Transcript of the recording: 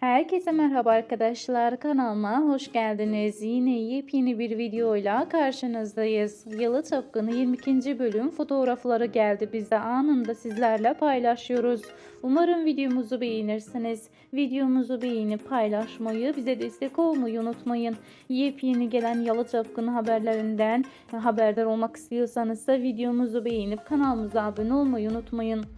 Herkese merhaba arkadaşlar kanalıma hoş geldiniz. Yine yepyeni bir videoyla karşınızdayız. Yalı Tapkını 22. bölüm fotoğrafları geldi bize anında sizlerle paylaşıyoruz. Umarım videomuzu beğenirsiniz. Videomuzu beğenip paylaşmayı, bize destek olmayı unutmayın. Yepyeni gelen Yalı Tapkını haberlerinden haberdar olmak istiyorsanız da videomuzu beğenip kanalımıza abone olmayı unutmayın.